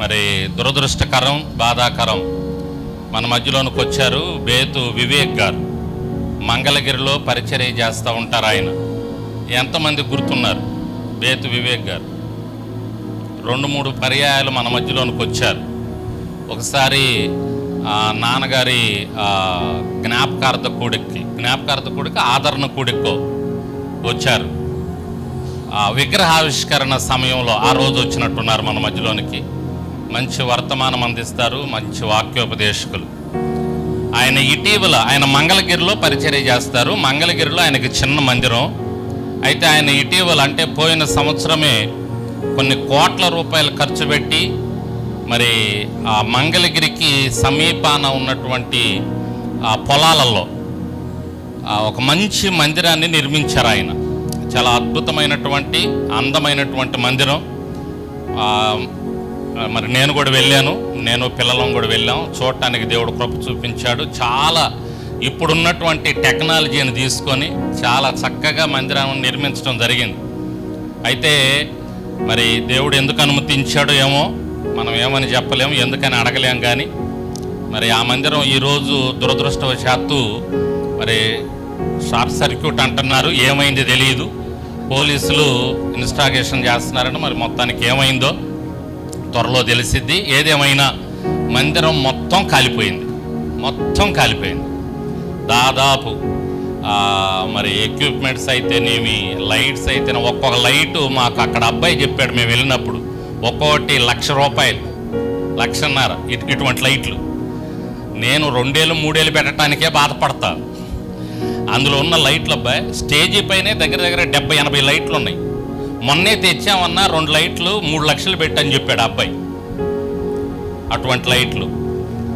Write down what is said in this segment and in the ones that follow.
మరి దురదృష్టకరం బాధాకరం. మన మధ్యలోనికి వచ్చారు బేతు వివేక్ గారు. మంగళగిరిలో పరిచర్య చేస్తూ ఉంటారు ఆయన. ఎంతమంది గుర్తున్నారు బేతు వివేక్ గారు? రెండు మూడు పర్యాయాలు మన మధ్యలోనికి వచ్చారు. ఒకసారి నాన్నగారి జ్ఞాపకార్థ కూడికి జ్ఞాపకార్థ కూడికి ఆదరణ కూడికో వచ్చారు. విగ్రహావిష్కరణ సమయంలో ఆ రోజు వచ్చినట్టున్నారు మన మధ్యలోనికి. మంచి వర్తమానం అందిస్తారు మంచి వాక్యోపదేశకులు. ఆయన ఇటీవల ఆయన మంగళగిరిలో పరిచర్య చేస్తారు. మంగళగిరిలో ఆయనకి చిన్న మందిరం. అయితే ఆయన ఇటీవల అంటే పోయిన సంవత్సరమే కొన్ని కోట్ల రూపాయలు ఖర్చు పెట్టి మరి ఆ మంగళగిరికి సమీపాన ఉన్నటువంటి ఆ పొలాలలో ఒక మంచి మందిరాన్ని నిర్మించారు ఆయన. చాలా అద్భుతమైనటువంటి అందమైనటువంటి మందిరం. మరి నేను కూడా వెళ్ళాను. నేను పిల్లలం కూడా వెళ్ళాం. చూడటానికి దేవుడు కృప చూపించాడు. చాలా ఇప్పుడున్నటువంటి టెక్నాలజీని తీసుకొని చాలా చక్కగా మందిరాన్ని నిర్మించడం జరిగింది. అయితే మరి దేవుడు ఎందుకు అనుమతించాడో ఏమో మనం ఏమని చెప్పలేము ఎందుకని అడగలేం కానీ మరి ఆ మందిరం ఈరోజు దురదృష్టవశాత్తు మరి షార్ట్ సర్క్యూట్ అంటున్నారు. ఏమైంది తెలియదు పోలీసులు ఇన్స్టాగేషన్ చేస్తున్నారని మరి మొత్తానికి ఏమైందో త్వరలో తెలిసిద్ది. ఏదేమైనా మందిరం మొత్తం కాలిపోయింది. మొత్తం కాలిపోయింది. దాదాపు మరి ఎక్విప్మెంట్స్ అయితేనేమి లైట్స్ అయితే ఒక్కొక్క లైటు మాకు అక్కడ అబ్బాయి చెప్పాడు మేము వెళ్ళినప్పుడు ఒక్కొక్కటి లక్ష రూపాయలు లక్షన్నర ఇటు ఇటువంటి లైట్లు. నేను రెండేళ్ళు మూడేళ్ళు పెట్టడానికే బాధపడతా. అందులో ఉన్న లైట్లు అబ్బాయి స్టేజీ పైనే దగ్గర దగ్గర డెబ్బై ఎనభై లైట్లు ఉన్నాయి మొన్నే తెచ్చామన్నా రెండు లైట్లు మూడు లక్షలు పెట్టని చెప్పాడు అబ్బాయి. అటువంటి లైట్లు.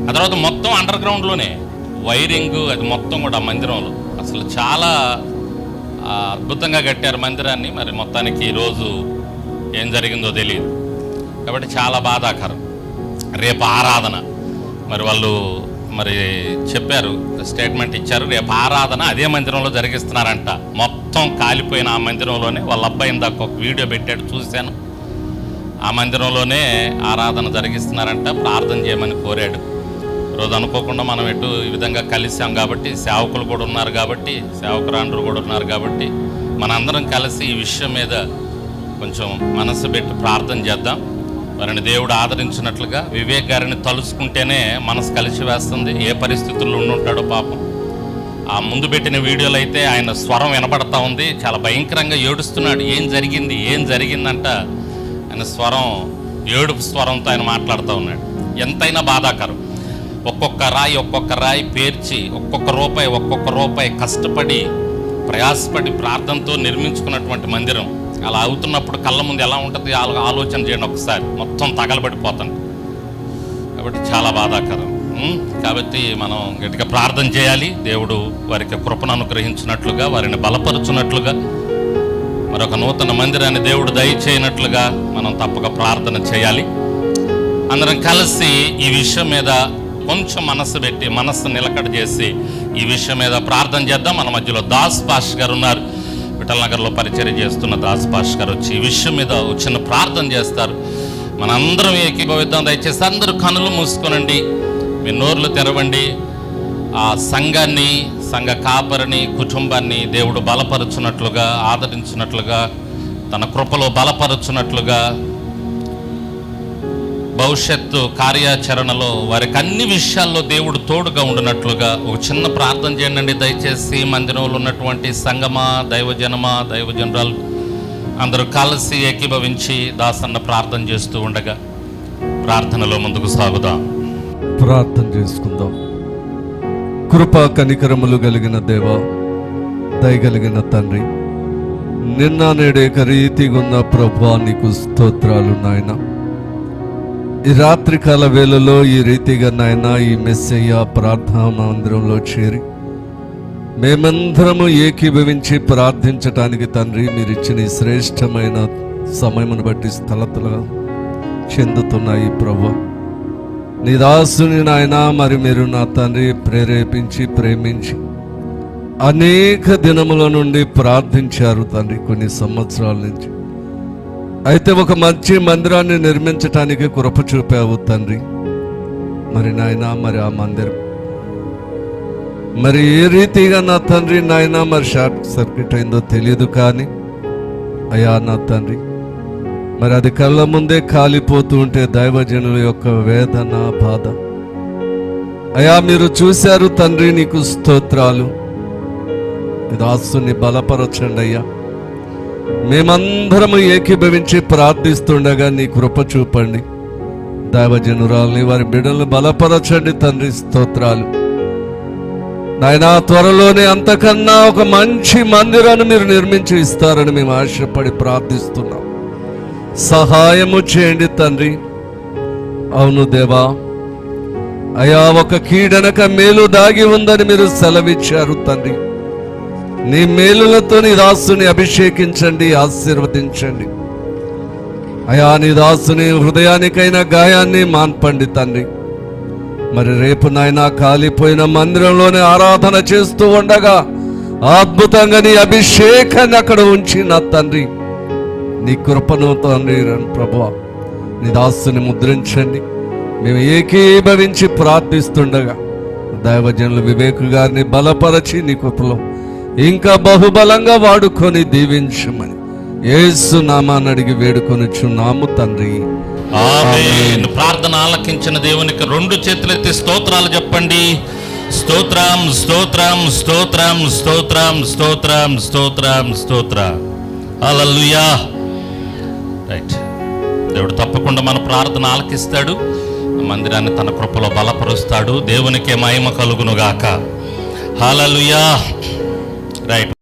ఆ తర్వాత మొత్తం అండర్ గ్రౌండ్లోనే వైరింగ్ అది మొత్తం కూడా మందిరంలో. అసలు చాలా అద్భుతంగా కట్టారు మందిరాన్ని. మరి మొత్తానికి ఈరోజు ఏం జరిగిందో తెలియదు. కాబట్టి చాలా బాధాకరం. రేపు ఆరాధన. మరి వాళ్ళు మరి చెప్పారు స్టేట్మెంట్ ఇచ్చారు. రేపు ఆరాధన అదే మందిరంలో జరిగిస్తున్నారంట. మొత్తం మొత్తం కాలిపోయిన ఆ మందిరంలోనే వాళ్ళ అబ్బాయి ఇందాక ఒక వీడియో పెట్టాడు చూశాను. ఆ మందిరంలోనే ఆరాధన జరిగిస్తున్నారంట ప్రార్థన చేయమని కోరాడు. ఈరోజు అనుకోకుండా మనం ఎటు ఈ విధంగా కలిసాం కాబట్టి సేవకులు కూడా ఉన్నారు కాబట్టి సేవకురాండ్రు కూడా ఉన్నారు కాబట్టి మనందరం కలిసి ఈ విషయం మీద కొంచెం మనసు పెట్టి ప్రార్థన చేద్దాం. వారిని దేవుడు ఆదరించినట్లుగా వివేక్ గారిని తలుచుకుంటేనే మనసు కలిసి వేస్తుంది. ఏ పరిస్థితుల్లో ఉండుంటాడో పాపం. ఆ ముందు పెట్టిన వీడియోలో అయితే ఆయన స్వరం వినపడతా ఉంది. చాలా భయంకరంగా ఏడుస్తున్నాడు. ఏం జరిగింది? ఏం జరిగిందంట? ఆయన స్వరం ఏడుపు స్వరంతో ఆయన మాట్లాడుతూ ఉన్నాడు. ఎంతైనా బాధాకరం. ఒక్కొక్క రాయి ఒక్కొక్క రాయి పేర్చి ఒక్కొక్క రూపాయి ఒక్కొక్క రూపాయి కష్టపడి ప్రయాసపడి ప్రార్థనతో నిర్మించుకున్నటువంటి మందిరం. అలా అవుతున్నప్పుడు కళ్ళ ముందు ఎలా ఉంటుంది? ఆలోచన చేయండి ఒకసారి. మొత్తం తగలబడిపోతాను కాబట్టి చాలా బాధాకరం. కాబట్టి మనం గట్టిగా ప్రార్థన చేయాలి. దేవుడు వారికి కృపను అనుగ్రహించినట్లుగా వారిని బలపరుచున్నట్లుగా మరొక నూతన మందిరాన్ని దేవుడు దయచేయనట్లుగా మనం తప్పక ప్రార్థన చేయాలి. అందరం కలిసి ఈ విషయం మీద కొంచెం మనసు పెట్టి మనస్సు నిలకడ చేసి ఈ విషయం మీద ప్రార్థన చేద్దాం. మన మధ్యలో దాస్ పాష్ గారు ఉన్నారు. విఠల్ నగర్లో పరిచయం చేస్తున్న దాస్ పాష్ గారు వచ్చి ఈ విషయం మీద చిన్న ప్రార్థన చేస్తారు. మనందరం ఏకీభవిద్దాం. దయచేసి అందరూ కనులు మూసుకోనండి. మీ నోర్లు తెరవండి. ఆ సంఘాన్ని సంఘ కాపరిని కుటుంబాన్ని దేవుడు బలపరుచున్నట్లుగా ఆదరించినట్లుగా తన కృపలో బలపరుచున్నట్లుగా భవిష్యత్తు కార్యాచరణలో వారికి అన్ని విషయాల్లో దేవుడు తోడుగా ఉండినట్లుగా ఒక చిన్న ప్రార్థన చేయండి. దయచేసి మందిరంలో ఉన్నటువంటి సంగమా దైవజనమా దైవజనరాలు అందరూ కలిసి ఏకీభవించి దాసన్న ప్రార్థన చేస్తూ ఉండగా ప్రార్థనలో ముందుకు సాగుదాం. ప్రార్థన చేసుకుందాం. కృపా కనికరములు కలిగిన దేవ దయగలిగిన తండ్రి నిన్న నేడేక రీతిగున్న ప్రభా నీకు స్తోత్రాలు నాయన. ఈ రాత్రికాల వేళలో ఈ రీతిగా నాయన ఈ మెస్సయ్య ప్రార్థనా మందిరంలో చేరి మేమందరము ఏకీభవించి ప్రార్థించటానికి తండ్రి మీరు ఇచ్చిన శ్రేష్టమైన సమయమును బట్టి స్థలతలుగా చెందుతున్నాయి ప్రభు నీ దాసుని నాయన మరి మీరు నా తండ్రి ప్రేరేపించి ప్రేమించి అనేక దినముల నుండి ప్రార్థించారు తండ్రి కొన్ని సంవత్సరాల నుంచి. అయితే ఒక మంచి మందిరాన్ని నిర్మించటానికి కృప చూపావు తండ్రి. మరి నాయన మరి ఆ మందిరం. మరి ఏ రీతిగా నా తండ్రి నాయన మరి షార్ట్ సర్క్యూట్ అయిందో తెలియదు కానీ అయ్యా నా తండ్రి మరి అది కళ్ళ ముందే కాలిపోతూ ఉంటే దైవజనుల యొక్క వేదన బాధ. అయా మీరు చూశారు తండ్రి నీకు స్తోత్రాలు. ఈ దాసుని బలపరచండి అయ్యా. మేమందరము ఏకీభవించి ప్రార్థిస్తుండగా నీ కృప చూపండి. దైవజనురాల్ని వారి బిడ్డలను బలపరచండి తండ్రి స్తోత్రాలు. నాయనా త్వరలోనే అంతకన్నా ఒక మంచి మందిరాన్ని మీరు నిర్మించి ఇస్తారని మేము ఆశపడి ప్రార్థిస్తున్నాం. సహాయము చేయండి తండ్రి. అవును దేవా అయా ఒక కీడనక మేలు దాగి ఉందని మీరు సెలవిచ్చారు తండ్రి. నీ మేలులతో నీ దాసుని అభిషేకించండి ఆశీర్వదించండి. అయా నీ దాసుని హృదయానికైన గాయాన్ని మాన్పండి తండ్రి. మరి రేపు నాయన కాలిపోయిన మందిరంలోనే ఆరాధన చేస్తూ ఉండగా అద్భుతంగా నీ అభిషేకాన్ని అక్కడ ఉంచి నా తండ్రి. నీ కృపను తండ్రి ప్రభు. నీ దాసుని ముద్రించండి. మేము ఏకీభవించి ప్రార్థిస్తుండగా దైవజనులు వివేకు గారిని బలపరచి నీ కృపలో ఇంకా బహుబలంగా వాడుకొని దీవించమని యేసు నామాన్ని అడిగి వేడుకొనిచున్నాము తండ్రి. ఆమేన్. ప్రార్థన ఆలకించిన దేవునికి రెండు చేతులెత్తి స్తోత్రాలు చెప్పండి. స్తోత్రం స్తోత్రం స్తోత్రం స్తోత్రం స్తోత్రం స్తోత్రం స్తోత్ర. హల్లెలూయా. రైట్ దేవుడు తప్పకుండా మన ప్రార్థన ఆలకిస్తాడు. మందిరాన్ని తన కృపలో బలపరుస్తాడు. దేవునికే మహిమ కలుగునుగాక. Hallelujah right